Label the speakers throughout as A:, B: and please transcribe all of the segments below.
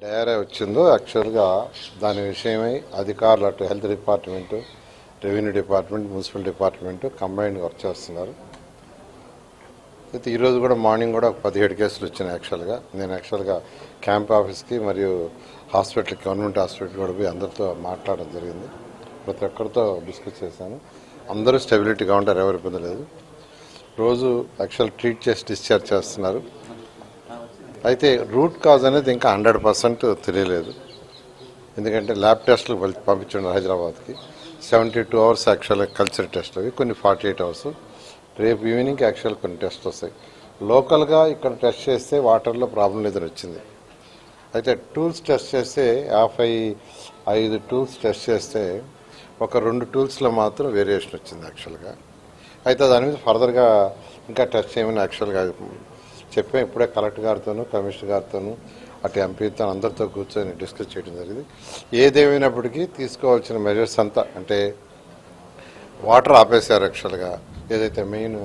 A: డయారా వచ్చిందో యాక్చువల్గా దాని విషయమై అధికారులు అటు health department revenue department municipal department combined work చేస్తున్నారు. అయితే ఈరోజు కూడా మార్నింగ్ కూడా ఒక పదిహేడు కేసులు వచ్చినాయి యాక్చువల్గా. నేను యాక్చువల్గా క్యాంప్ ఆఫీస్కి మరియు హాస్పిటల్ గవర్నమెంట్ హాస్పిటల్ కూడా పోయి అందరితో మాట్లాడడం జరిగింది. ప్రతి ఒక్కరితో డిస్కస్ చేశాను. అందరూ స్టెబిలిటీగా ఉంటారు ఎవరు ఇబ్బంది లేదు. రోజు యాక్చువల్ ట్రీట్ చేసి డిశ్చార్జ్ చేస్తున్నారు. అయితే రూట్ కాజ్ అనేది ఇంకా హండ్రెడ్ పర్సెంట్ తెలియలేదు. ఎందుకంటే ల్యాబ్ టెస్టులు పంపించండి హైదరాబాద్కి. Seventy two hours actual culture test అవి కొన్ని ఫార్టీ ఎయిట్ అవర్స్. రేపు ఈవినింగ్ యాక్చువల్ కొన్ని టెస్ట్ వస్తాయి. లోకల్గా ఇక్కడ టెస్ట్ చేస్తే వాటర్లో ప్రాబ్లం లేదని వచ్చింది. అయితే టూల్స్ టెస్ట్ చేస్తే యాభై ఐదు టూల్స్ టెస్ట్ చేస్తే ఒక రెండు టూల్స్లో మాత్రం వేరియేషన్ వచ్చింది యాక్చువల్గా అయితే దాని మీద ఫర్దర్గా ఇంకా టెస్ట్ చేయమని యాక్చువల్గా చెప్పాం. ఇప్పుడే కలెక్టర్ గారితోనూ కమిషనర్ గారితోనూ అటు ఎంపీతో అందరితో కూర్చొని డిస్కస్ చేయడం జరిగింది. ఏదేమైనప్పటికీ తీసుకోవాల్సిన మెజర్స్ అంతా అంటే వాటర్ ఆపేశారు యాక్చువల్గా. ఏదైతే మెయిన్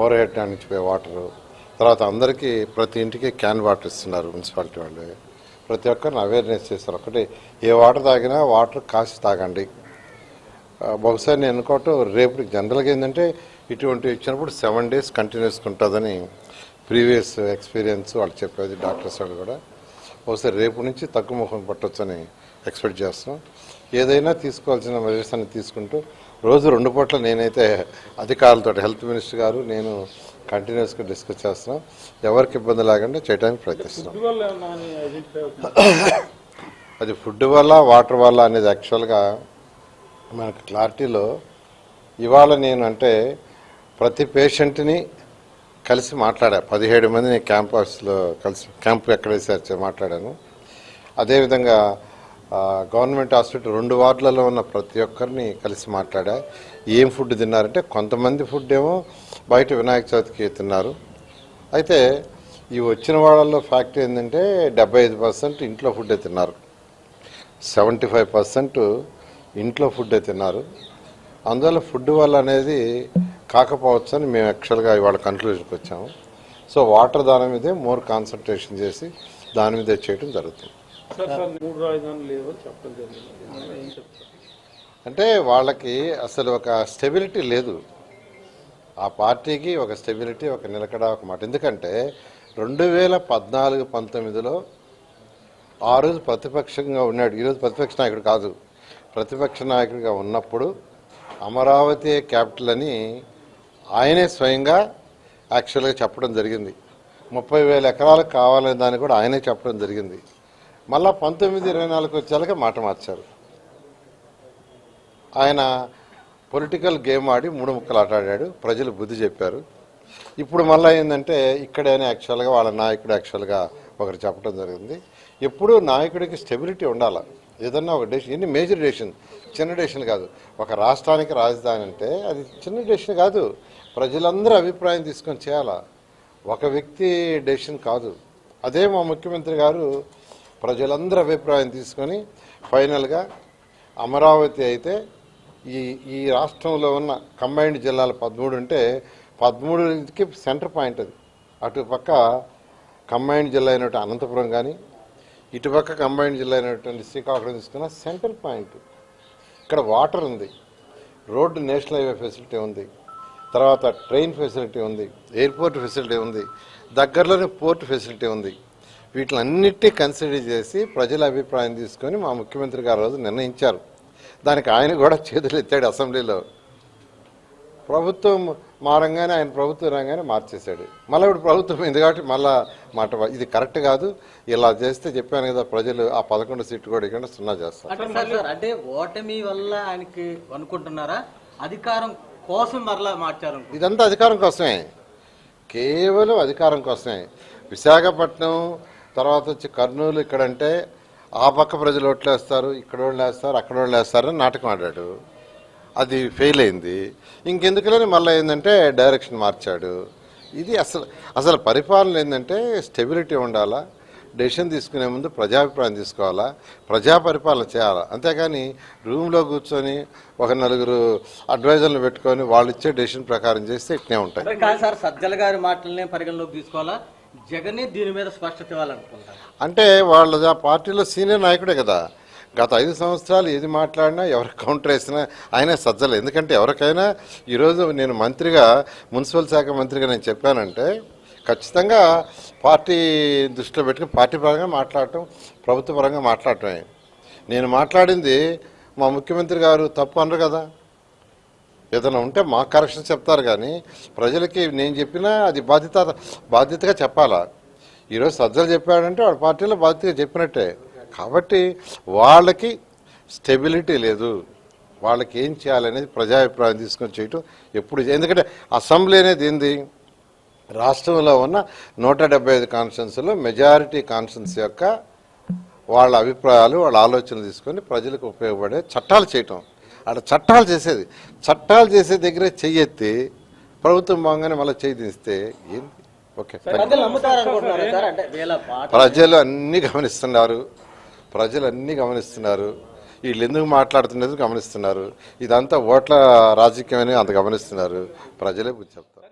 A: ఓవర్ హెడ్ నుంచి పోయే వాటరు తర్వాత అందరికీ ప్రతి ఇంటికి క్యాన్ వాటర్ ఇస్తున్నారు మున్సిపాలిటీ వాళ్ళు. ప్రతి ఒక్కరిని అవేర్నెస్ చేస్తారు ఒకటి ఏ వాటర్ తాగినా వాటర్ కాసి తాగండి. బహుశా నేను అనుకోవటం రేపు జనరల్గా ఏంటంటే ఇటువంటి ఇచ్చినప్పుడు సెవెన్ డేస్ కంటిన్యూస్గా ఉంటుందని ప్రీవియస్ ఎక్స్పీరియన్స్ వాళ్ళు చెప్పేది డాక్టర్స్ వాళ్ళు కూడా. ఒకసారి రేపు నుంచి తక్కువ ముఖం పట్టొచ్చని ఎక్స్పెక్ట్ చేస్తున్నాం ఏదైనా తీసుకోవాల్సిన మెజర్స్ అన్ని తీసుకుంటూ రోజు రెండు పూట్ల నేనైతే అధికారులతో హెల్త్ మినిస్టర్ గారు నేను కంటిన్యూస్గా డిస్కస్ చేస్తున్నాం. ఎవరికి ఇబ్బంది లేకుండా చేయడానికి ప్రయత్నిస్తున్నాం. అది ఫుడ్ వల్ల వాటర్ వల్ల అనేది యాక్చువల్గా మనకు క్లారిటీలో ఇవాళ నేను అంటే ప్రతి పేషెంట్ని కలిసి మాట్లాడా. పదిహేడు మందిని నేను క్యాంపస్లో కలిసి క్యాంప్ ఎక్కడ వేసారు మాట్లాడాను. అదేవిధంగా గవర్నమెంట్ హాస్పిటల్ రెండు వార్డులలో ఉన్న ప్రతి ఒక్కరిని కలిసి మాట్లాడా. ఏం ఫుడ్ తిన్నారంటే కొంతమంది ఫుడ్ ఏమో బయట వినాయక చవితికి తిన్నారు. అయితే ఈ వచ్చిన వాళ్ళల్లో ఫ్యాక్ట్ ఏంటంటే డెబ్బై ఐదు పర్సెంట్ ఇంట్లో ఫుడ్డే తిన్నారు. సెవెంటీ ఫైవ్ పర్సెంట్ ఇంట్లో ఫుడ్డే తిన్నారు. అందువల్ల ఫుడ్ వల్ల అనేది కాకపోవచ్చు అని మేము యాక్చువల్గా ఇవాళ కన్క్లూజన్కి వచ్చాము. సో వాటర్ దాని మీదే మోర్ కాన్సన్ట్రేషన్ చేసి దాని మీదే చేయడం జరుగుతుంది. అంటే వాళ్ళకి అసలు ఒక స్టెబిలిటీ లేదు. ఆ పార్టీకి ఒక స్టెబిలిటీ ఒక నిలకడ ఒక మాట. ఎందుకంటే రెండు వేల పద్నాలుగు పంతొమ్మిదిలో ఆ రోజు ప్రతిపక్షంగా ఉన్నాడు. ఈరోజు ప్రతిపక్ష నాయకుడు కాదు. ప్రతిపక్ష నాయకుడిగా ఉన్నప్పుడు అమరావతి క్యాపిటల్ అని ఆయనే స్వయంగా యాక్చువల్గా చెప్పడం జరిగింది. ముప్పై వేల ఎకరాలకు కావాలనే దాన్ని కూడా ఆయనే చెప్పడం జరిగింది. మళ్ళా పంతొమ్మిది ఇరవై నాలుగు వచ్చేలాగా మాట మార్చారు. ఆయన పొలిటికల్ గేమ్ ఆడి మూడు ముక్కలు ఆట ఆడాడు. ప్రజలు బుద్ధి చెప్పారు. ఇప్పుడు మళ్ళీ ఏంటంటే ఇక్కడైనా యాక్చువల్గా వాళ్ళ నాయకుడు యాక్చువల్గా ఒకరు చెప్పడం జరిగింది. ఎప్పుడూ నాయకుడికి స్టెబిలిటీ ఉండాలి. ఏదన్నా ఒక డెసిషన్ ఎన్ని మేజర్ డెసిషన్ చిన్న డెసిషన్ కాదు. ఒక రాష్ట్రానికి రాజధాని అంటే అది చిన్న డెసిషన్ కాదు. ప్రజలందరూ అభిప్రాయం తీసుకొని చేయాలా? ఒక వ్యక్తి డెసిషన్ కాదు. అదే మా ముఖ్యమంత్రి గారు ప్రజలందరూ అభిప్రాయం తీసుకొని ఫైనల్గా అమరావతి అయితే ఈ ఈ రాష్ట్రంలో ఉన్న కంబైన్డ్ జిల్లాలు పదమూడు ఉంటే పదమూడుకి సెంటర్ పాయింట్ అది. అటు పక్క కంబైన్డ్ జిల్లా అయినట్టు అనంతపురం కానీ ఇటుపక్క కంబైన్డ్ జిల్లా అయినటువంటి శ్రీకాకుళం తీసుకున్న సెంటర్ పాయింట్. ఇక్కడ వాటర్ ఉంది. రోడ్డు నేషనల్ హైవే ఫెసిలిటీ ఉంది. తర్వాత ట్రైన్ ఫెసిలిటీ ఉంది. ఎయిర్పోర్ట్ ఫెసిలిటీ ఉంది. దగ్గరలోనే పోర్ట్ ఫెసిలిటీ ఉంది. వీటిలన్నిటి కన్సిడర్ చేసి ప్రజల అభిప్రాయం తీసుకొని మా ముఖ్యమంత్రి గారు రోజు నిర్ణయించారు. దానికి ఆయన కూడా చేతులు ఎత్తాడు అసెంబ్లీలో. ప్రభుత్వం మారంగానే ఆయన ప్రభుత్వం రాగానే మార్చేశాడు. మళ్ళీ ఇప్పుడు ప్రభుత్వం ఉంది కాబట్టి మళ్ళా మాట ఇది కరెక్ట్ కాదు. ఇలా చేస్తే చెప్పాను కదా ప్రజలు ఆ పదకొండు సీట్లు కూడా ఇక్కడ సున్నా చేస్తారు.
B: అంటే ఓటమి వల్ల ఆయనకి అనుకుంటున్నారా? అధికారం కోసం మరలా మార్చారు
A: ఇదంతా అధికారం కోసమే. కేవలం అధికారం కోసమే. విశాఖపట్నం తర్వాత వచ్చి కర్నూలు ఇక్కడంటే ఆ పక్క ప్రజలు ఓట్లు వేస్తారు ఇక్కడ వాళ్ళు వేస్తారు అక్కడ వాళ్ళు వేస్తారు అని నాటకం ఆడాడు. అది ఫెయిల్ అయింది. ఇంకెందుకులని మళ్ళీ ఏంటంటే డైరెక్షన్ మార్చాడు. ఇది అసలు అసలు పరిపాలన ఏంటంటే స్టెబిలిటీ ఉండాలా? డెసిషన్ తీసుకునే ముందు ప్రజాభిప్రాయం తీసుకోవాలా? ప్రజా పరిపాలన చేయాలా? అంతేగాని రూమ్లో కూర్చొని ఒక నలుగురు అడ్వైజర్లు పెట్టుకొని వాళ్ళు ఇచ్చే డెసిషన్ ప్రకారం చేస్తే ఇట్నే ఉంటాయి.
B: సార్ సజ్జల గారి మాటలనే పరిగణలోకి తీసుకోవాలా? జగన్ దీని మీద స్పష్టత ఇవ్వాలనుకుంటారు.
A: అంటే వాళ్ళ పార్టీలో సీనియర్ నాయకుడే కదా. గత ఐదు సంవత్సరాలు ఏది మాట్లాడినా ఎవరికి కౌంటర్ వేసినా ఆయన సజ్జలు. ఎందుకంటే ఎవరికైనా ఈరోజు నేను మంత్రిగా మున్సిపల్ శాఖ మంత్రిగా నేను చెప్పానంటే ఖచ్చితంగా పార్టీ దృష్టిలో పెట్టుకుని పార్టీ పరంగా మాట్లాడటం ప్రభుత్వ పరంగా మాట్లాడటమే. నేను మాట్లాడింది మా ముఖ్యమంత్రి గారు తప్పు అనరు కదా. ఏదైనా ఉంటే మా కరెక్షన్ చెప్తారు కానీ ప్రజలకి నేను చెప్పినా అది బాధ్యత బాధ్యతగా చెప్పాలా? ఈరోజు సజ్జలు చెప్పాడంటే వాడు పార్టీలో బాధ్యతగా చెప్పినట్టే. కాబట్టి వాళ్ళకి స్టెబిలిటీ లేదు. వాళ్ళకి ఏం చేయాలనేది ప్రజాభిప్రాయం తీసుకొని చేయటం ఎప్పుడు ఎందుకంటే అసెంబ్లీ అనేది ఏంది? రాష్ట్రంలో ఉన్న నూట డెబ్బై ఐదు కాన్స్టిట్యున్సీలో మెజారిటీ కాన్స్టిట్యున్సీ యొక్క వాళ్ళ అభిప్రాయాలు వాళ్ళ ఆలోచనలు తీసుకొని ప్రజలకు ఉపయోగపడే చట్టాలు చేయటం. అక్కడ చట్టాలు చేసేది. చట్టాలు చేసే దగ్గరే చెయ్యెత్తి ప్రభుత్వం బాగానే మళ్ళీ చేయి తీస్తే ఏంది? ఓకే
B: ప్రజలు
A: అన్నీ గమనిస్తున్నారు. ప్రజలన్నీ గమనిస్తున్నారు. వీళ్ళు ఎందుకు మాట్లాడుతున్నది గమనిస్తున్నారు. ఇదంతా ఓట్ల రాజకీయమని అంత గమనిస్తున్నారు. ప్రజలే బుద్ధి చెప్తారు.